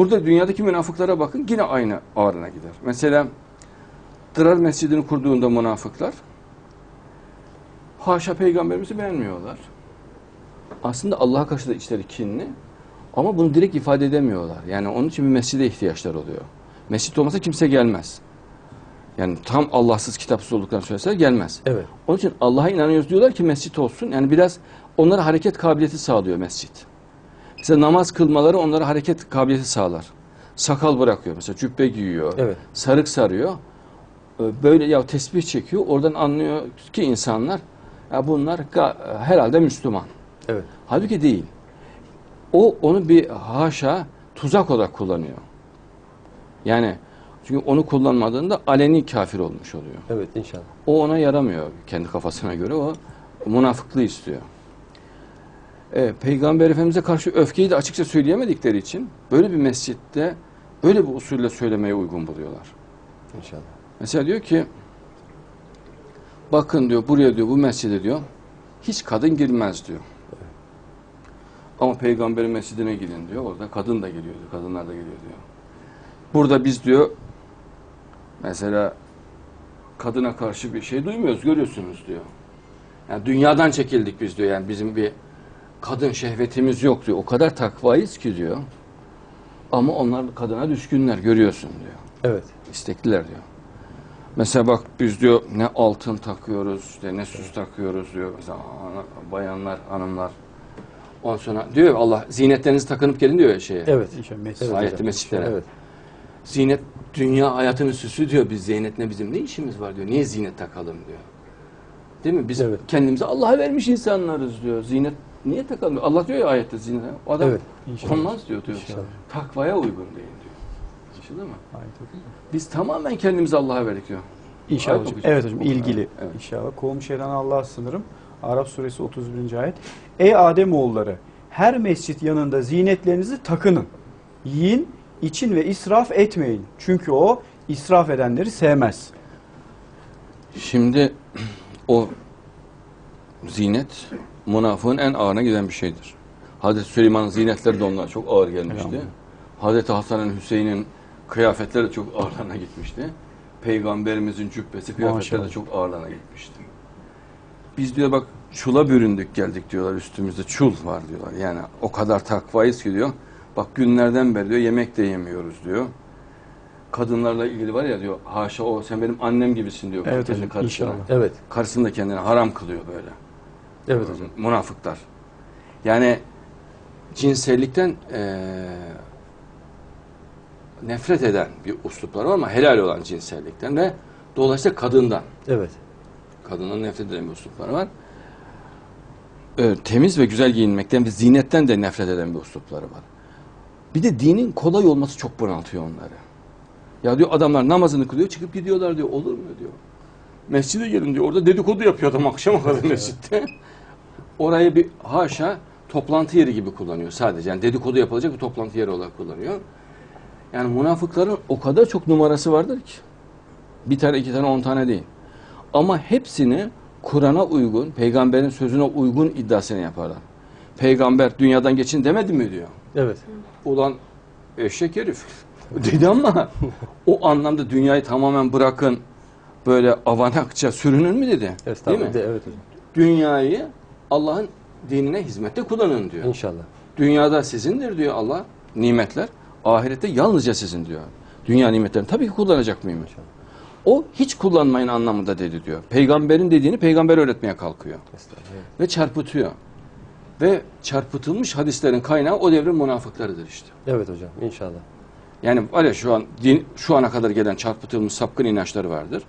Burada dünyadaki münafıklara bakın yine aynı ağrına gider. Mesela Dırar Mescidini kurduğunda münafıklar haşa peygamberimizi beğenmiyorlar. Aslında Allah'a karşı da içleri kinli ama bunu direkt ifade edemiyorlar. Yani onun için bir mescide ihtiyaçlar oluyor. Mescit olmasa kimse gelmez. Yani tam Allahsız kitapsız olduklarını söyleseler gelmez. Evet. Onun için Allah'a inanıyoruz diyorlar ki mescit olsun. Yani biraz onlara hareket kabiliyeti sağlıyor mescit. Mesela namaz kılmaları onlara hareket kabiliyeti sağlar. Sakal bırakıyor mesela cübbe giyiyor. Evet. Sarık sarıyor. Ee, Böyle ya tesbih çekiyor. Oradan anlıyor ki insanlar ya bunlar herhalde Müslüman. Evet. Halbuki değil. O onu bir haşa tuzak olarak kullanıyor. Yani çünkü onu kullanmadığında aleni kafir olmuş oluyor. Evet inşallah. O ona yaramıyor kendi kafasına göre. O münafıklığı istiyor. E, Peygamber Efendimiz'e karşı öfkeyi de açıkça söyleyemedikleri için böyle bir mescitte böyle bir usulle söylemeye uygun buluyorlar. İnşallah. Mesela diyor ki bakın diyor buraya diyor bu mescide diyor hiç kadın girmez diyor. Ama peygamberin mescidine gidin diyor. Orada kadın da geliyor diyor. Kadınlar da geliyor diyor. Burada biz diyor mesela kadına karşı bir şey duymuyoruz. Görüyorsunuz diyor. Yani dünyadan çekildik biz diyor. Yani bizim bir kadın şehvetimiz yok diyor. O kadar takvayız ki diyor. Ama onlar kadına düşkünler görüyorsun diyor Evet. istekliler diyor. Mesela bak biz diyor ne altın takıyoruz, işte ne süs takıyoruz diyor. Mesela ana- bayanlar, hanımlar. Ondan sonra diyor Allah zinetlerinizi takınıp gelin diyor ya şeye. Evet. Mescid. Hocam. mescitlere. Evet. Zinet dünya hayatının süsü diyor. Biz zeynetle bizim ne işimiz var diyor. Niye zinet takalım diyor. Değil mi? Biz Evet. kendimize Allah'a vermiş insanlarız diyor. Zinet niye takalım? diyor. Allah diyor ya ayette zinet. O adam Evet. Olmaz diyor diyor. İnşallah. Takvaya uygun değil diyor. Anlaşıldı mı? Okuyun. Biz tamamen kendimizi Allah'a verdik diyor. İnşallah Ayet hocam. okuyacağız. Evet hocam ilgili Evet. inşallah. Kovum şeyden Allah'a sınırım. Arap suresi 31. ayet. Ey Ademoğulları her mescit yanında zinetlerinizi takının. Yiyin, için ve israf etmeyin. Çünkü o israf edenleri sevmez. Şimdi o zinet münafığın en ağırına giden bir şeydir. Hazreti Süleyman'ın zinetleri de onlara çok ağır gelmişti. Hazreti Hasan'ın Hüseyin'in kıyafetleri de çok ağırlarına gitmişti. Peygamberimizin cübbesi kıyafetleri de çok ağırlarına gitmişti. Biz diyor bak çula büründük geldik diyorlar üstümüzde çul var diyorlar. Yani o kadar takvayız ki diyor. Bak günlerden beri diyor yemek de yemiyoruz diyor. Kadınlarla ilgili var ya diyor haşa o sen benim annem gibisin diyor. Evet hocam, karısına. inşallah. Evet. Karısını da kendine haram kılıyor böyle. Evet hocam. Münafıklar. Yani cinsellikten eee, nefret eden bir uslupları var ama helal olan cinsellikten ve dolayısıyla kadından. Evet. Kadından nefret eden bir uslupları var. Ee, temiz ve güzel giyinmekten ve zinetten de nefret eden bir uslupları var. Bir de dinin kolay olması çok bunaltıyor onları. Ya diyor adamlar namazını kılıyor çıkıp gidiyorlar diyor. Olur mu diyor. Mescide gelin diyor. Orada dedikodu yapıyor adam akşama kadar mescitte. Orayı bir haşa toplantı yeri gibi kullanıyor sadece. Yani dedikodu yapılacak bir toplantı yeri olarak kullanıyor. Yani münafıkların o kadar çok numarası vardır ki. Bir tane, iki tane, on tane değil. Ama hepsini Kur'an'a uygun, peygamberin sözüne uygun iddiasını yaparlar. Peygamber dünyadan geçin demedi mi diyor. Evet. Ulan eşek herif. Dedi ama o anlamda dünyayı tamamen bırakın böyle avanakça sürünün mü dedi. Değil mi? De- Evet hocam. Dünyayı Allah'ın dinine hizmette kullanın diyor. İnşallah. Dünyada sizindir diyor Allah nimetler. Ahirette yalnızca sizin diyor. Dünya nimetlerini tabii ki kullanacak mıyım? O hiç kullanmayın anlamında dedi diyor. Peygamberin dediğini peygamber öğretmeye kalkıyor. Ve çarpıtıyor. Ve çarpıtılmış hadislerin kaynağı o devrin münafıklarıdır işte. Evet hocam. İnşallah. Yani var ya şu an din, şu ana kadar gelen çarpıtılmış sapkın inançları vardır.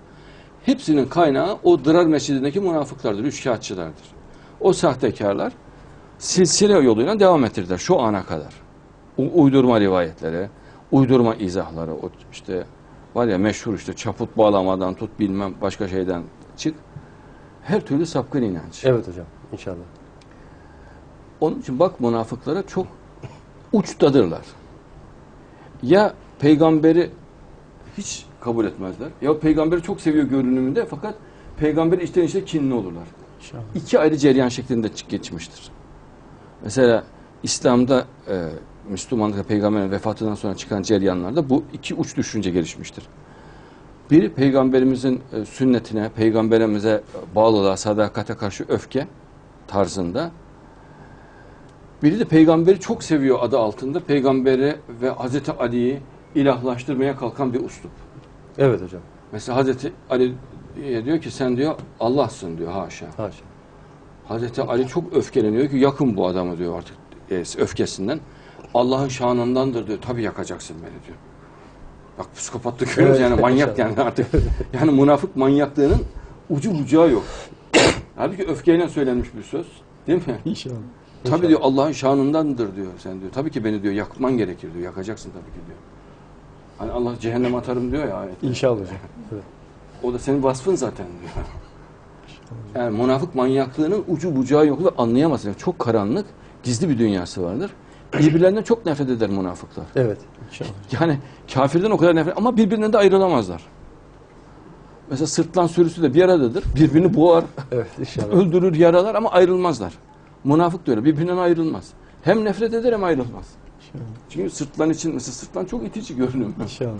Hepsinin kaynağı o Dırar Mescidi'ndeki münafıklardır, üçkağıtçılardır. O sahtekarlar silsile yoluyla devam ettirdiler şu ana kadar. U- uydurma rivayetlere, uydurma izahları, o işte var ya meşhur işte çaput bağlamadan tut bilmem başka şeyden çık. Her türlü sapkın inanç. Evet hocam. İnşallah. Onun için bak münafıklara çok uçtadırlar. Ya peygamberi hiç kabul etmezler. Ya peygamberi çok seviyor görünümünde fakat peygamberi içten içe kinli olurlar. İnşallah. İki ayrı cereyan şeklinde çık- geçmiştir. Mesela İslam'da e, Müslümanlıkla peygamberin vefatından sonra çıkan ceryanlarda bu iki uç düşünce gelişmiştir. Biri peygamberimizin e, sünnetine, peygamberimize bağlılığa, sadakate karşı öfke tarzında. Biri de peygamberi çok seviyor adı altında peygamberi ve Hazreti Ali'yi ilahlaştırmaya kalkan bir uslup. Evet hocam. Mesela Hazreti Ali diyor ki sen diyor Allah'sın diyor haşa. Haşa. Hazreti Ali çok öfkeleniyor ki yakın bu adamı diyor artık e, öfkesinden. Allah'ın şanındandır diyor. Tabii yakacaksın beni diyor. Bak psikopatlık görüyoruz Evet, yani manyak yani artık. Yani münafık manyaklığının ucu bucağı yok. Halbuki öfkeyle söylenmiş bir söz. Değil mi? İnşallah. Tabii diyor Allah'ın şanındandır diyor sen diyor. Tabii ki beni diyor yakman gerekir diyor. Yakacaksın tabii ki diyor. Hani Allah cehennem atarım diyor ya ayette. İnşallah hocam. O da senin vasfın zaten diyor. Yani münafık manyaklığının ucu bucağı yok ve anlayamazsın. Yani Çok karanlık, gizli bir dünyası vardır. Birbirlerinden çok nefret eder münafıklar. Evet. İnşallah. Yani kafirden o kadar nefret ama birbirinden de ayrılamazlar. Mesela sırtlan sürüsü de bir aradadır. Birbirini boğar, Evet inşallah. öldürür, yaralar ama ayrılmazlar. Münafık da öyle. Birbirinden ayrılmaz. Hem nefret eder hem ayrılmaz. İnşallah. Çünkü sırtlan için mesela sırtlan çok itici görünüm. İnşallah.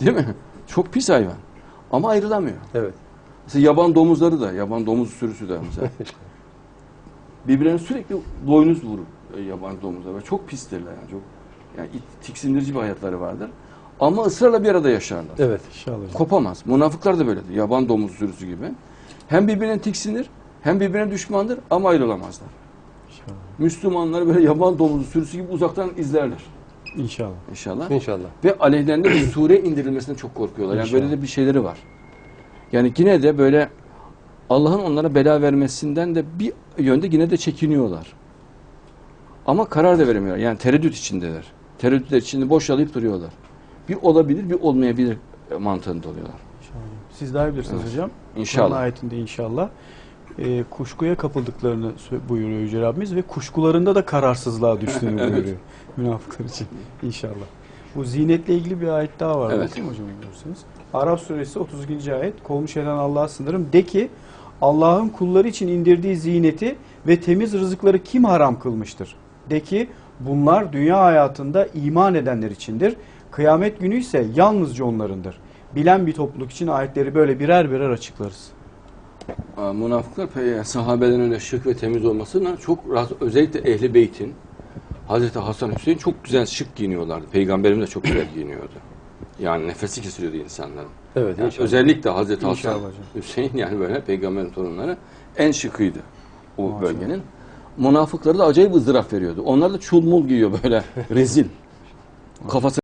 Değil mi? Çok pis hayvan. Ama ayrılamıyor. Evet. Mesela yaban domuzları da, yaban domuz sürüsü de mesela. Birbirlerine sürekli boynuz vurur e, yaban domuzlar ve çok pistirler yani çok yani it- tiksindirici bir hayatları vardır. Ama ısrarla bir arada yaşarlar. Evet. İnşallah. Kopamaz. Münafıklar da böyledir. Yaban domuz sürüsü gibi. Hem birbirine tiksinir, hem birbirine düşmandır ama ayrılamazlar. İnşallah. Müslümanları böyle yaban domuzu sürüsü gibi uzaktan izlerler İnşallah. inşallah. İnşallah. Ve aleyhlerinde bir sure indirilmesine çok korkuyorlar. Yani İnşallah. böyle de bir şeyleri var. Yani yine de böyle Allah'ın onlara bela vermesinden de bir yönde yine de çekiniyorlar. Ama karar da veremiyorlar. Yani tereddüt içindeler. Tereddütler içinde boşalayıp duruyorlar. Bir olabilir, bir olmayabilir mantığında oluyorlar. İnşallah. Siz daha bilirsiniz Evet. hocam. Kur'an İnşallah. ayetinde inşallah e, kuşkuya kapıldıklarını buyuruyor Yüce Rabbimiz ve kuşkularında da kararsızlığa düştüğünü Evet. buyuruyor münafıklar için inşallah. Bu zinetle ilgili bir ayet daha var. Evet. Okuyayım hocam bilirsiniz. Araf suresi 32. ayet. Kovmuş eden Allah'a sınırım. De ki Allah'ın kulları için indirdiği zineti ve temiz rızıkları kim haram kılmıştır? De ki bunlar dünya hayatında iman edenler içindir. Kıyamet günü ise yalnızca onlarındır. Bilen bir topluluk için ayetleri böyle birer birer açıklarız. Münafıklar pe- sahabeden öyle şık ve temiz olmasına çok rahatsız. Özellikle Ehli Beyt'in Hazreti Hasan Hüseyin çok güzel şık giyiniyorlardı. Peygamberimiz de çok güzel giyiniyordu. Yani nefesi kesiliyordu insanların. Evet Yani inşallah. özellikle Hazreti İnşallah Hasan hocam. Hüseyin yani böyle peygamberin torunları en şıkıydı o Maşallah. bölgenin. Münafıkları da acayip ızdırap veriyordu. Onlar da çulmul giyiyor böyle rezil. Kafası